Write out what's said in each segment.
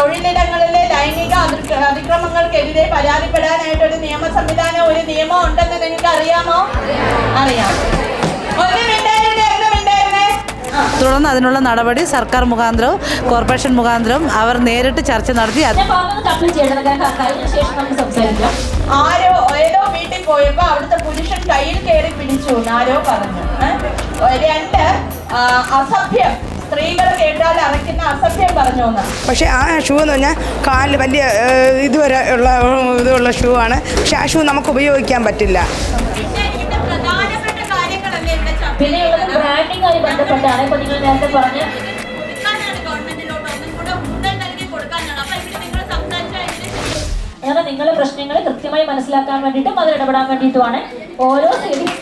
തൊഴിലിടങ്ങളിലെ ലൈംഗിക അതിക്രമങ്ങൾക്കെതിരെ പരാതിപ്പെടാനായിട്ട് ഒരു നിയമ സംവിധാനം ഒരു നിയമം ഉണ്ടെന്ന് നിങ്ങൾക്ക് അറിയാമോ അറിയാം തുടർന്ന് അതിനുള്ള നടപടി സർക്കാർ മുഖാന്തരവും കോർപ്പറേഷൻ മുഖാന്തരവും അവർ നേരിട്ട് ചർച്ച നടത്തി ആരോ ഏതോ വീട്ടിൽ പോയപ്പോ അവിടുത്തെ പുരുഷൻ കയ്യിൽ കയറി പിടിച്ചു ആരോ പറഞ്ഞു? രണ്ട് അസഭ്യം. സ്ത്രീകൾ കേട്ടാൽ അറയ്ക്കുന്ന അസഭ്യം പറഞ്ഞു പക്ഷേ ആ ഷൂ എന്ന് പറഞ്ഞാൽ കാലിൽ വലിയ ഇതുവരെ ഉള്ള ഇതുള്ള ഷൂ ആണ്. പക്ഷെ ആ ഷൂ നമുക്ക് ഉപയോഗിക്കാൻ പറ്റില്ല. പിന്നെയുള്ളത് ബന്ധപ്പെട്ടാണ് ഇപ്പൊ നിങ്ങൾ നേരത്തെ പറഞ്ഞ അങ്ങനെ നിങ്ങളുടെ പ്രശ്നങ്ങൾ കൃത്യമായി മനസ്സിലാക്കാൻ വേണ്ടിയിട്ടും അതിൽ ഇടപെടാൻ വേണ്ടിയിട്ടുമാണ്. ഓരോ സീരീസ്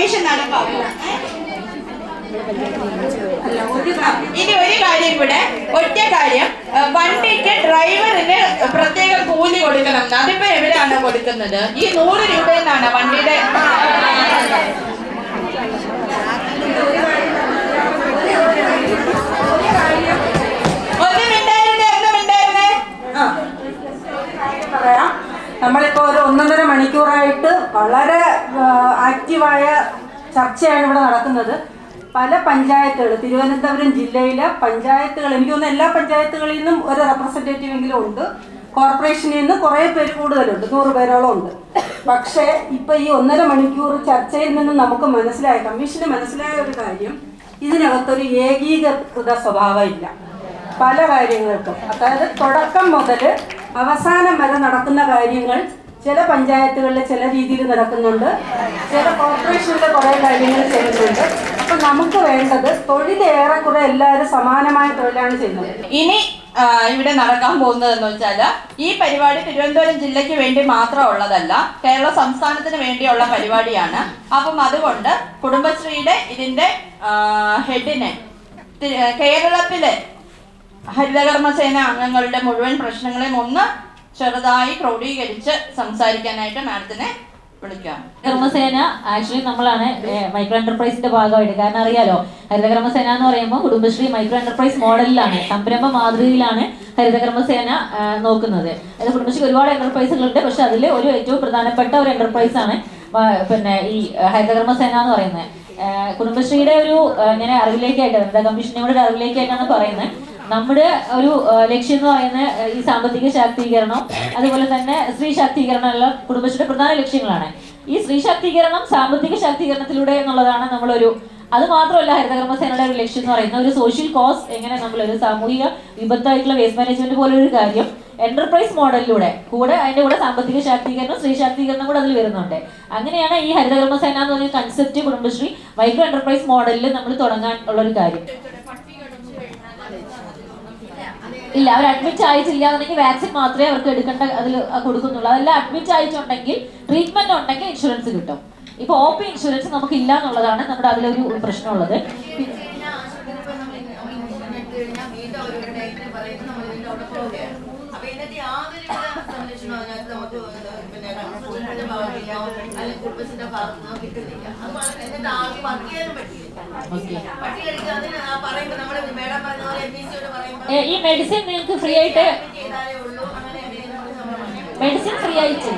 കമ്മീഷൻ നടപ്പാക്കും ഇനി ഒരു കാര്യം കൂടെ ഒറ്റ കാര്യം. വണ്ടിക്ക് ഡ്രൈവറിന് പ്രത്യേക കൂലി കൊടുക്കണം. അതിപ്പോ എവിടെയാണ് കൊടുക്കുന്നത്? ഈ നൂറ് രൂപയെന്നാണ് വണ്ടിയുടെ നമ്മളിപ്പോ ഒരു ഒന്നൊന്നര മണിക്കൂറായിട്ട് വളരെ ആക്റ്റീവായ ചർച്ചയാണ് ഇവിടെ നടക്കുന്നത്. പല പഞ്ചായത്തുകൾ തിരുവനന്തപുരം ജില്ലയിലെ പഞ്ചായത്തുകൾ എനിക്ക് തോന്നുന്നു എല്ലാ പഞ്ചായത്തുകളിൽ നിന്നും ഒരു റെപ്രസെന്റേറ്റീവ് എങ്കിലും ഉണ്ട്. കോർപ്പറേഷനിൽ നിന്ന് കുറേ പേര് കൂടുതലുണ്ട് നൂറ് പേരോളം ഉണ്ട്. പക്ഷേ ഇപ്പം ഈ ഒന്നര മണിക്കൂർ ചർച്ചയിൽ നിന്ന് നമുക്ക് മനസ്സിലായ കമ്മീഷന് മനസ്സിലായ ഒരു കാര്യം ഇതിനകത്തൊരു ഏകീകൃത സ്വഭാവമില്ല. പല കാര്യങ്ങൾക്കും. അതായത് തുടക്കം മുതൽ അവസാനം വരെ നടക്കുന്ന കാര്യങ്ങൾ ചില പഞ്ചായത്തുകളിൽ ചില രീതിയിൽ നടക്കുന്നുണ്ട്. ചില കോർപ്പറേഷനിലെ കുറേ കാര്യങ്ങൾ ചെയ്യുന്നുണ്ട്. അപ്പൊ നമുക്ക് വേണ്ടത് തൊഴിൽ ഏറെക്കുറെ എല്ലാവരും സമാനമായ തൊഴിലാണ് ചെയ്യുന്നത്. ഇനി ഇവിടെ നടക്കാൻ പോകുന്നതെന്ന് വെച്ചാൽ ഈ പരിപാടി തിരുവനന്തപുരം ജില്ലയ്ക്ക് വേണ്ടി മാത്രം ഉള്ളതല്ല കേരള സംസ്ഥാനത്തിന് വേണ്ടിയുള്ള പരിപാടിയാണ്. അപ്പം അതുകൊണ്ട് കുടുംബശ്രീയുടെ ഇതിന്റെ ഹെഡിനെ കേരളത്തിലെ ഹരിതകർമ്മസേന അംഗങ്ങളുടെ മുഴുവൻ പ്രശ്നങ്ങളെയും ഒന്ന് ചെറുതായി ക്രോഡീകരിച്ച് സംസാരിക്കാനായിട്ട് മാഡത്തിനെ വിളിക്കാം. ആക്ച്വലി നമ്മളാണ് മൈക്രോ എന്റർപ്രൈസിന്റെ ഭാഗമായിട്ട്. കാരണം അറിയാലോ ഹരിതകർമ്മസേന എന്ന് പറയുമ്പോൾ കുടുംബശ്രീ മൈക്രോ എന്റർപ്രൈസ് മോഡലിലാണ് സംരംഭ മാതൃകയിലാണ് ഹരിതകർമ്മസേന നോക്കുന്നത്. അത് കുടുംബശ്രീ ഒരുപാട് എന്റർപ്രൈസുകളുണ്ട് പക്ഷെ അതിൽ ഒരു ഏറ്റവും പ്രധാനപ്പെട്ട ഒരു എന്റർപ്രൈസ് ആണ് പിന്നെ ഈ ഹരിതകർമ്മസേന എന്ന് പറയുന്നത്. കുടുംബശ്രീയുടെ ഒരു ഇങ്ങനെ അറിവിലേക്കായിട്ട് വനിതാ കമ്മീഷനോട് അറിവിലേക്കായിട്ടാണ് പറയുന്നത്. നമ്മുടെ ഒരു ലക്ഷ്യം എന്ന് പറയുന്ന ഈ സാമ്പത്തിക ശാക്തീകരണം അതുപോലെ തന്നെ സ്ത്രീ ശാക്തീകരണം എല്ലാം കുടുംബശ്രീയുടെ പ്രധാന ലക്ഷ്യങ്ങളാണ്. ഈ സ്ത്രീ ശാക്തീകരണം സാമ്പത്തിക ശാക്തീകരണത്തിലൂടെ എന്നുള്ളതാണ് നമ്മളൊരു അത് മാത്രമല്ല ഹരിതകർമ്മസേനയുടെ ഒരു ലക്ഷ്യം എന്ന് പറയുന്നത്. ഒരു സോഷ്യൽ കോസ് എങ്ങനെ നമ്മൾ ഒരു സാമൂഹിക വിപത്തായിട്ടുള്ള വേസ്റ്റ് മാനേജ്മെന്റ് പോലെ ഒരു കാര്യം എന്റർപ്രൈസ് മോഡലിലൂടെ കൂടെ അതിന്റെ കൂടെ സാമ്പത്തിക ശാക്തീകരണം സ്ത്രീ ശാക്തീകരണം കൂടെ അതിൽ വരുന്നുണ്ട്. അങ്ങനെയാണ് ഈ ഹരിതകർമ്മസേന എന്ന് പറയുന്ന കൺസെപ്റ്റ് കുടുംബശ്രീ മൈക്രോ എന്റർപ്രൈസ് മോഡലിൽ നമ്മൾ തുടങ്ങാൻ ഉള്ള ഒരു കാര്യം. ഇല്ല അവർ അഡ്മിറ്റ് ആയിട്ടില്ല എന്നുണ്ടെങ്കിൽ വാക്സിൻ മാത്രമേ അവർക്ക് എടുക്കേണ്ട അതിൽ കൊടുക്കുന്നുള്ളൂ. അതല്ല അഡ്മിറ്റ് ആയിട്ടുണ്ടെങ്കിൽ ട്രീറ്റ്മെന്റ് ഉണ്ടെങ്കിൽ ഇൻഷുറൻസ് കിട്ടും. ഇപ്പൊ ഒ പി ഇൻഷുറൻസ് നമുക്ക് ഇല്ല എന്നുള്ളതാണ് നമ്മുടെ അതിലൊരു പ്രശ്നമുള്ളത്. പിന്നെ പറ്റില്ല പറഞ്ഞ ഈ മെഡിസിൻ നിങ്ങൾക്ക് ഫ്രീ ആയിട്ട് മെഡിസിൻ ഫ്രീ ആയിട്ട്.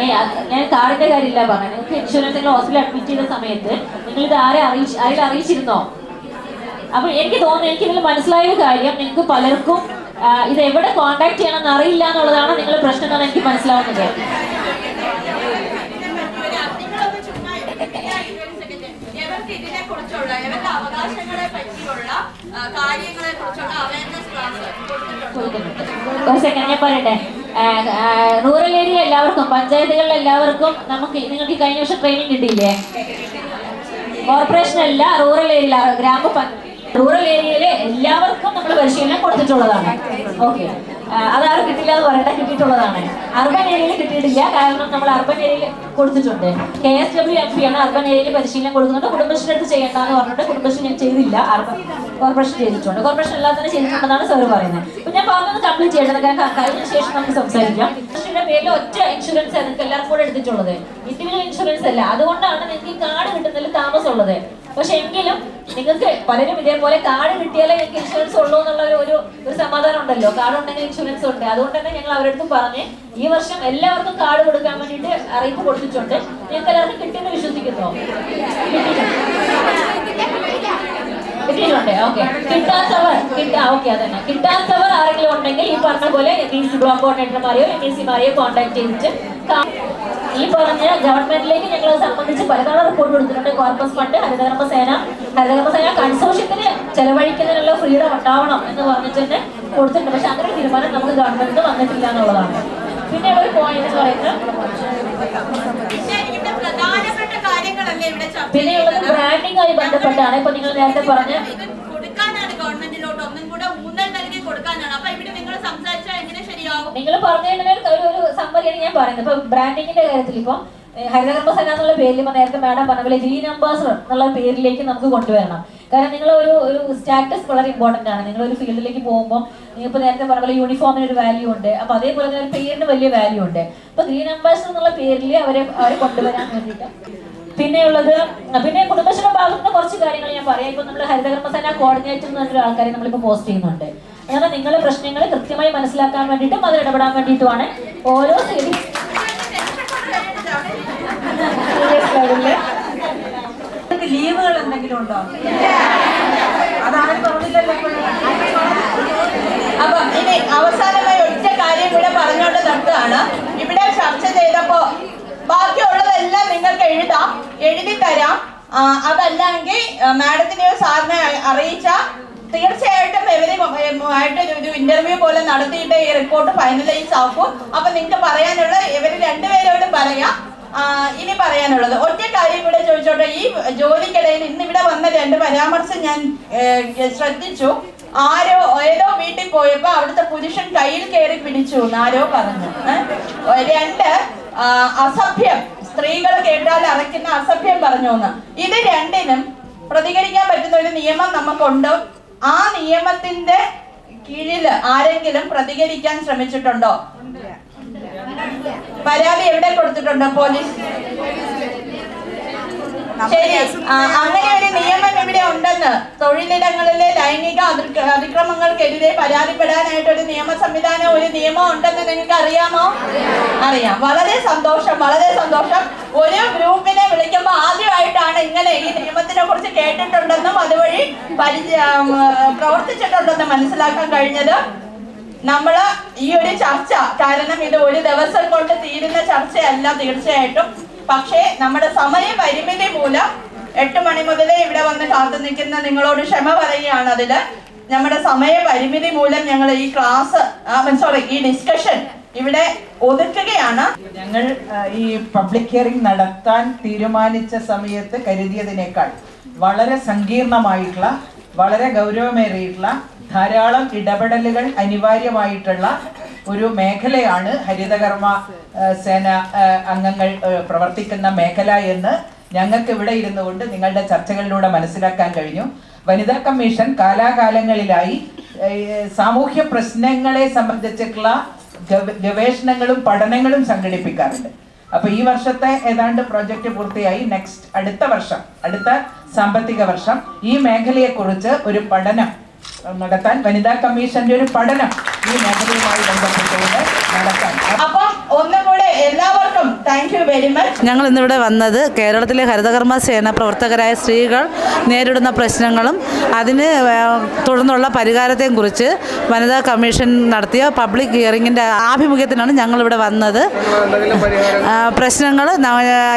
ഏ ഞാൻ കാർഡിന്റെ കാര്യമില്ല പറഞ്ഞത്. നിങ്ങൾക്ക് ഇൻഷുറൻസ് നിങ്ങൾ ഹോസ്പിറ്റലിൽ അഡ്മിറ്റ് ചെയ്ത സമയത്ത് നിങ്ങൾ ഇത് ആരെ അറിയിച്ച് ആരെ അറിയിച്ചിരുന്നോ? അപ്പൊ എനിക്ക് തോന്നുന്നു എനിക്ക് ഇതിൽ മനസ്സിലായ ഒരു കാര്യം നിങ്ങൾക്ക് പലർക്കും ഇത് എവിടെ കോണ്ടാക്ട് ചെയ്യണമെന്ന് അറിയില്ല എന്നുള്ളതാണ് നിങ്ങളുടെ പ്രശ്നം എന്നാണ് എനിക്ക് മനസ്സിലാവുന്നത്. കുറിച്ചുള്ള ഇവരുടെ അവകാശങ്ങളെ പറ്റിയുള്ള കാര്യങ്ങളെ കുറിച്ചുള്ള അവയർനെസ് ക്ലാസ് കുറച്ച് ഞാൻ പറയട്ടെ. റൂറൽ എല്ലാവർക്കും പഞ്ചായത്തുകളിൽ എല്ലാവർക്കും നമുക്ക് നിങ്ങൾക്ക് കഴിഞ്ഞ വർഷം ട്രെയിനിങ് കിട്ടിയില്ലേ? കോർപ്പറേഷൻ അല്ല റൂറൽ ഏരിയ ഗ്രാമ റൂറൽ ഏരിയയിലെ എല്ലാവർക്കും നമ്മൾ പരിശീലനം കൊടുത്തിട്ടുള്ളതാണ്. ഓക്കെ അതാരും കിട്ടില്ല എന്ന് പറയട്ടെ കിട്ടിയിട്ടുള്ളതാണ്. അർബൻ ഏരിയയിൽ കിട്ടിയിട്ടില്ല കാരണം നമ്മൾ അർബൻ ഏരിയയിൽ കൊടുത്തിട്ടുണ്ട്. കെ എസ് ഡബ്ല്യു എഫ് ആണ് അർബൻ ഏരിയയിൽ പരിശീലനം കൊടുക്കുന്നുണ്ട് കുടുംബശ്രീ അടുത്ത് ചെയ്യേണ്ടെന്ന് പറഞ്ഞിട്ട് കുടുംബശ്രീ ഞാൻ ചെയ്തില്ല. അർബൻ കോർപ്പറേഷൻ ചെയ്തിട്ടുണ്ട്. കോർപ്പറേഷൻ എല്ലാത്തിനും ചെയ്തിട്ടുണ്ടെന്നാണ് സാർ പറയുന്നത്. അപ്പൊ ഞാൻ പറഞ്ഞത് കംപ്ലീറ്റ് ചെയ്യേണ്ടത് കാരണം കഴിഞ്ഞ ശേഷം നമുക്ക് സംസാരിക്കാം. കുടുംബശ്രീയുടെ പേരിൽ ഒറ്റ ഇൻഷുറൻസ് നിങ്ങൾക്ക് എല്ലാവർക്കും കൂടെ എടുത്തിട്ടുള്ളത്. ഇൻഡിവിജ്വൽ ഇൻഷുറൻസ് അല്ല. അതുകൊണ്ടാണ് നിങ്ങൾക്ക് കാർഡ് കിട്ടുന്നതിൽ താമസമുള്ളത്. പക്ഷെ എങ്കിലും നിങ്ങൾക്ക് പലരും ഇതേപോലെ കാർഡ് കിട്ടിയാലേ നിങ്ങൾക്ക് ഇൻഷുറൻസ് ഉള്ളൂ എന്നുള്ള ഒരു ഒരു ഒരു സമാധാനം ഉണ്ടല്ലോ. കാർഡ് ഉണ്ടെങ്കിൽ ഇൻഷുറൻസ് ഉണ്ട്. അതുകൊണ്ട് തന്നെ ഞങ്ങൾ അവരടുത്ത് പറഞ്ഞ് ഈ വർഷം എല്ലാവർക്കും കാർഡ് കൊടുക്കാൻ വേണ്ടിയിട്ട് അറിയിപ്പ് കൊടുത്തിട്ടുണ്ട്. ഞങ്ങൾക്ക് എല്ലാവർക്കും കിട്ടിയെന്ന് വിശ്വസിക്കുന്നു. കിട്ടിയിട്ടുണ്ട്. ഓക്കെ. കിട്ടാത്തവർ കിട്ടാ ഓക്കെ അതന്നെ. കിട്ടാത്തവർ ആരെങ്കിലും ഉണ്ടെങ്കിൽ ഈ പറഞ്ഞ പോലെ എം ഇ സി ബ്ലോക്ക് കോർഡിനേറ്റർമാരെയോ എം ഇ സിമാരെയോ കോൺടാക്ട് ചെയ്തിട്ട് ഈ പറഞ്ഞ ഗവൺമെന്റിലേക്ക് ഞങ്ങൾ സംബന്ധിച്ച് പലതവണ റിപ്പോർട്ട് കൊടുത്തിട്ടുണ്ട്. കോർപ്പസ് ഫണ്ട് ഹരിതകർമ്മ സേന ഹരിതകർമ്മ സേന കൺസോഷ്യത്തിന് ചെലവഴിക്കുന്നതിനുള്ള ഫ്രീഡം ഉണ്ടാവണം എന്ന് പറഞ്ഞിട്ട് തന്നെ കൊടുത്തിട്ടുണ്ട്. പക്ഷെ അങ്ങനെ ഒരു തീരുമാനം നമുക്ക് ഗവൺമെന്റിന് വന്നിട്ടില്ല എന്നുള്ളതാണ്. പിന്നെ ഒരു പോയിന്റ് എന്ന് പറയുന്നത് പിന്നെയുള്ളത് ബ്രാൻഡിങ്ങുമായി ബന്ധപ്പെട്ടാണ്. ഇപ്പൊ നിങ്ങൾ നേരത്തെ പറഞ്ഞ ഇത് കൊടുക്കാനാണ് ഗവൺമെന്റിലോട്ട് ഒന്നും കൂടെ ഊന്നൽ നൽകി കൊടുക്കാനാണ് അപ്പൊ ഇവിടെ നിങ്ങൾ സംസാരിച്ചാൽ എങ്ങനെ ശരിയാവും നിങ്ങൾ പറഞ്ഞതിന് ഒരു ഒരു സമ്മതിയാണ് ഞാൻ പറയുന്നത്. ഇപ്പൊ ബ്രാൻഡിങ്ങിന്റെ കാര്യത്തിൽ ഇപ്പം ഹരിതകർമ്മസേന എന്നുള്ള പേരിൽ ഇപ്പൊ നേരത്തെ മാഡം പറഞ്ഞ പോലെ ഗ്രീൻ അംബാസഡർ എന്നുള്ള പേരിലേക്ക് നമുക്ക് കൊണ്ടുവരണം. കാരണം നിങ്ങൾ ഒരു ഒരു സ്റ്റാറ്റസ് വളരെ ഇമ്പോർട്ടന്റ് ആണ്. നിങ്ങൾ ഒരു ഫീൽഡിലേക്ക് പോകുമ്പോൾ ഇപ്പൊ നേരത്തെ പറഞ്ഞ പോലെ യൂണിഫോമിന് ഒരു വാല്യൂ ഉണ്ട്. അപ്പൊ അതേപോലെ തന്നെ ഒരു പേരിന് വലിയ വാല്യൂ ഉണ്ട്. അപ്പൊ ഗ്രീൻ അംബാസഡർ എന്നുള്ള പേരിൽ അവരെ അവരെ കൊണ്ടുവരാൻ വേണ്ടിയിട്ട്. പിന്നെയുള്ളത് പിന്നെ കുടുംബശ്രീയുടെ ഭാഗത്തുനിന്ന് കുറച്ച് കാര്യങ്ങൾ ഞാൻ പറയാം. ഇപ്പൊ നമ്മൾ ഹരിതകർമ്മസേന കോർഡിനേറ്റർ എന്ന് പറഞ്ഞൊരു ആൾക്കാരെ നമ്മളിപ്പോ പോസ്റ്റ് ചെയ്യുന്നുണ്ട്. അങ്ങനെ നിങ്ങളുടെ പ്രശ്നങ്ങൾ കൃത്യമായി മനസ്സിലാക്കാൻ വേണ്ടിയിട്ടും അതിൽ ഇടപെടാൻ വേണ്ടിയിട്ടുമാണ്. ഓരോ സീരീസ് ലീവുകൾ എന്തെങ്കിലും ഉണ്ടോ? അതാരും പറഞ്ഞില്ലല്ലോ. അപ്പം ഇനി അവസാനമായി ഒറ്റ കാര്യം ഇവിടെ പറഞ്ഞുകൊണ്ട് നിർത്തുകയാണ്. ഇവിടെ ചർച്ച ചെയ്തപ്പോ ബാക്കിയുള്ളതെല്ലാം നിങ്ങൾക്ക് എഴുതാം എഴുതി തരാം. അതല്ലെങ്കിൽ മാഡത്തിനെയോ സാറിനെ അറിയിച്ച തീർച്ചയായിട്ടും ഇവർ ആയിട്ട് ഒരു- ഇന്റർവ്യൂ പോലെ നടത്തിയിട്ട് ഈ റിപ്പോർട്ട് ഫൈനലൈസ് ആക്കും. അപ്പൊ നിങ്ങൾക്ക് പറയാനുള്ള ഇവർ രണ്ടുപേരോടും പറയാം. ഇനി പറയാനുള്ളത്. ഒറ്റ കാര്യം ഇവിടെ ചോദിച്ചോട്ടെ. ഈ ജോലിക്കിടയിൽ ഇന്ന് ഇവിടെ വന്ന രണ്ട് പരാമർശം ഞാൻ ശ്രദ്ധിച്ചു. ആരോ ഏതോ വീട്ടിൽ പോയപ്പോ അവിടുത്തെ പുരുഷൻ കയ്യിൽ കയറി പിടിച്ചു ആരോ പറഞ്ഞു. രണ്ട് അസഭ്യം. സ്ത്രീകൾ കേട്ടാൽ അറയ്ക്കുന്ന അസഭ്യം പറഞ്ഞു എന്ന്. ഇത് രണ്ടിനും പ്രതികരിക്കാൻ പറ്റുന്ന ഒരു നിയമം നമുക്കുണ്ട്. ആ നിയമത്തിന്റെ കീഴിൽ ആരെങ്കിലും പ്രതികരിക്കാൻ ശ്രമിച്ചിട്ടുണ്ടോ? പരാതി എവിടെ കൊടുത്തിട്ടുണ്ടോ? പോലീസ് ശരി. അങ്ങനെ ഒരു നിയമം ഇവിടെ ഉണ്ടെന്ന്. തൊഴിലിടങ്ങളിലെ ലൈംഗിക അതിക്ര- അതിക്രമങ്ങൾക്കെതിരെ പരാതിപ്പെടാനായിട്ട് ഒരു നിയമ സംവിധാനം ഒരു നിയമം ഉണ്ടെന്ന് നിങ്ങൾക്ക് അറിയാമോ അറിയാം. വളരെ സന്തോഷം വളരെ സന്തോഷം. ഒരു ഗ്രൂപ്പിനെ വിളിക്കുമ്പോൾ ആദ്യമായിട്ടാണ് ഇങ്ങനെ ഈ നിയമത്തിനെ കുറിച്ച് കേട്ടിട്ടുണ്ടെന്നും അതുവഴി പരിചയ പ്രവർത്തിച്ചിട്ടുണ്ടെന്നും മനസ്സിലാക്കാൻ കഴിഞ്ഞത്. നമ്മൾ ഈ ഒരു ചർച്ച കാരണം ഇത് ഒരു ദിവസം കൊണ്ട് തീരുന്ന ചർച്ചയല്ല തീർച്ചയായിട്ടും. പക്ഷേ നമ്മുടെ സമയ പരിമിതി മൂലം എട്ട് മണി മുതലേ ഇവിടെ വന്ന് കാത്തു നിൽക്കുന്ന നിങ്ങളോട് ക്ഷമ പറയുകയാണ് അതിൽ നമ്മുടെ സമയ പരിമിതി മൂലം ഞങ്ങൾ ഈ ക്ലാസ് സോറി ഈ ഡിസ്കഷൻ ഇവിടെ ഒതുക്കുകയാണ്. ഞങ്ങൾ ഈ പബ്ലിക് ഹിയറിംഗ് നടത്താൻ തീരുമാനിച്ച സമയത്ത് കരുതിയതിനേക്കാൾ വളരെ സങ്കീർണമായിട്ടുള്ള വളരെ ഗൗരവമേറിയിട്ടുള്ള ധാരാളം ഇടപെടലുകൾ അനിവാര്യമായിട്ടുള്ള ഒരു മേഖലയാണ് ഹരിതകർമ്മ സേന അംഗങ്ങൾ പ്രവർത്തിക്കുന്ന മേഖല എന്ന് ഞങ്ങൾക്ക് ഇവിടെ ഇരുന്നു കൊണ്ട് നിങ്ങളുടെ ചർച്ചകളിലൂടെ മനസ്സിലാക്കാൻ കഴിഞ്ഞു. വനിതാ കമ്മീഷൻ കാലാകാലങ്ങളിലായി സാമൂഹ്യ പ്രശ്നങ്ങളെ സംബന്ധിച്ചിട്ടുള്ള ഗവേഷണങ്ങളും പഠനങ്ങളും സംഘടിപ്പിക്കാറുണ്ട്. അപ്പൊ ഈ വർഷത്തെ ഏതാണ്ട് പ്രോജക്റ്റ് പൂർത്തിയായി. നെക്സ്റ്റ് അടുത്ത വർഷം അടുത്ത സാമ്പത്തിക വർഷം ഈ മേഖലയെക്കുറിച്ച് ഒരു പഠനം നടത്താൻ വനിതാ കമ്മീഷന്റെ ഒരു പഠനം ഈ മേഖലയുമായി ബന്ധപ്പെട്ടുകൊണ്ട് നടത്താൻ. അപ്പം ഒന്നും എല്ലാവർക്കും താങ്ക് യു വെരി മച്ച് ഞങ്ങൾ ഇന്നിവിടെ വന്നത് കേരളത്തിലെ ഹരിതകർമ്മ സേന പ്രവർത്തകരായ സ്ത്രീകൾ നേരിടുന്ന പ്രശ്നങ്ങളും അതിന് തുടർന്നുള്ള പരിഹാരത്തെയും കുറിച്ച് വനിതാ കമ്മീഷൻ നടത്തിയ പബ്ലിക് ഹിയറിങ്ങിന്റെ ആഭിമുഖ്യത്തിനാണ് ഞങ്ങളിവിടെ വന്നത്. പ്രശ്നങ്ങൾ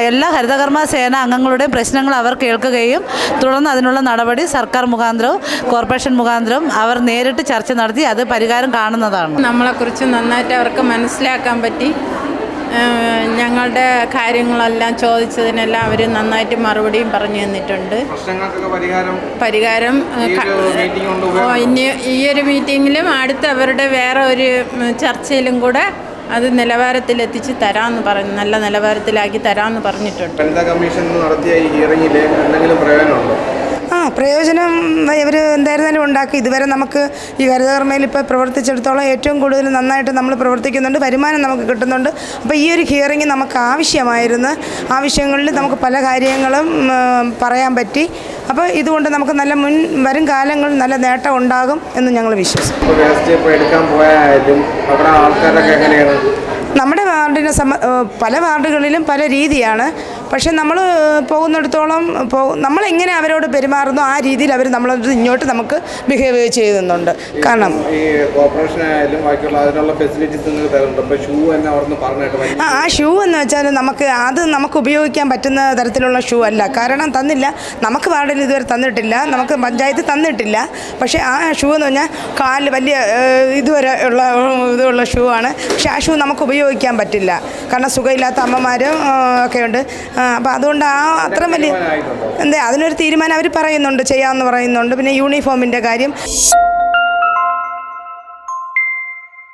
എല്ലാ ഹരിതകർമ്മ സേന അംഗങ്ങളുടെയും പ്രശ്നങ്ങൾ അവർ കേൾക്കുകയും തുടർന്ന് അതിനുള്ള നടപടി സർക്കാർ മുഖാന്തരവും കോർപ്പറേഷൻ മുഖാന്തരവും അവർ നേരിട്ട് ചർച്ച നടത്തി അത് പരിഹാരം കാണുന്നതാണ്. നമ്മളെക്കുറിച്ച് നന്നായിട്ട് അവർക്ക് മനസ്സിലാക്കാൻ പറ്റി. ഞങ്ങളുടെ കാര്യങ്ങളെല്ലാം ചോദിച്ചതിനെല്ലാം അവർ നന്നായിട്ട് മറുപടിയും പറഞ്ഞു തന്നിട്ടുണ്ട്. പരിഹാരം ഇനി ഈ ഒരു മീറ്റിങ്ങിലും അടുത്ത അവരുടെ വേറെ ഒരു ചർച്ചയിലും കൂടെ അത് നിലവാരത്തിലെത്തിച്ച് തരാമെന്ന് പറഞ്ഞു നല്ല നിലവാരത്തിലാക്കി തരാമെന്ന് പറഞ്ഞിട്ടുണ്ട്. വനിതാ കമ്മീഷൻ നടത്തിയ ഈ ഹിയറിംഗിൽ എന്തെങ്കിലും പ്രയോജനമുണ്ടോ? ആ പ്രയോജനം ഇവർ എന്തായിരുന്നാലും ഉണ്ടാക്കി. ഇതുവരെ നമുക്ക് ഈ ഹരിതകർമ്മയിൽ ഇപ്പോൾ പ്രവർത്തിച്ചിടത്തോളം ഏറ്റവും കൂടുതൽ നന്നായിട്ട് നമ്മൾ പ്രവർത്തിക്കുന്നുണ്ട്. വരുമാനം നമുക്ക് കിട്ടുന്നുണ്ട്. അപ്പോൾ ഈ ഒരു ഹിയറിംഗ് നമുക്ക് ആവശ്യമായിരുന്നു. ആ വിഷയങ്ങളിൽ നമുക്ക് പല കാര്യങ്ങളും പറയാൻ പറ്റി. അപ്പോൾ ഇതുകൊണ്ട് നമുക്ക് നല്ല മുൻ വരും കാലങ്ങൾ നല്ല നേട്ടം ഉണ്ടാകും എന്ന് ഞങ്ങൾ വിശ്വസിക്കും നമ്മുടെ വാർഡിനെ സംബ പല വാർഡുകളിലും പല രീതിയാണ്. പക്ഷെ നമ്മൾ പോകുന്നിടത്തോളം പോ നമ്മളെങ്ങനെ അവരോട് പെരുമാറുന്നു ആ രീതിയിൽ അവർ നമ്മളെ ഇങ്ങോട്ട് നമുക്ക് ബിഹേവ് ചെയ്യുന്നുണ്ട് കാരണം ആ ആ ഷൂ എന്ന് വെച്ചാൽ നമുക്ക് അത് നമുക്ക് ഉപയോഗിക്കാൻ പറ്റുന്ന തരത്തിലുള്ള ഷൂ അല്ല. കാരണം തന്നില്ല. നമുക്ക് വാർഡിൽ ഇതുവരെ തന്നിട്ടില്ല. നമുക്ക് പഞ്ചായത്ത് തന്നിട്ടില്ല. പക്ഷേ ആ ഷൂ എന്ന് പറഞ്ഞാൽ കാലിൽ വലിയ ഇതുവരെ ഉള്ള ഇതുള്ള ഷൂ ആണ്. പക്ഷേ ആ ഷൂ നമുക്ക് ഉപയോഗിക്കാൻ പറ്റില്ല. കാരണം സുഖമില്ലാത്ത അമ്മമാരും ഒക്കെയുണ്ട് അപ്പോൾ അതുകൊണ്ട് ആ അത്ര വലിയ എന്താ അതിനൊരു തീരുമാനം അവർ പറയുന്നുണ്ട് ചെയ്യാമെന്ന് പറയുന്നുണ്ട്. പിന്നെ യൂണിഫോമിന്റെ കാര്യം.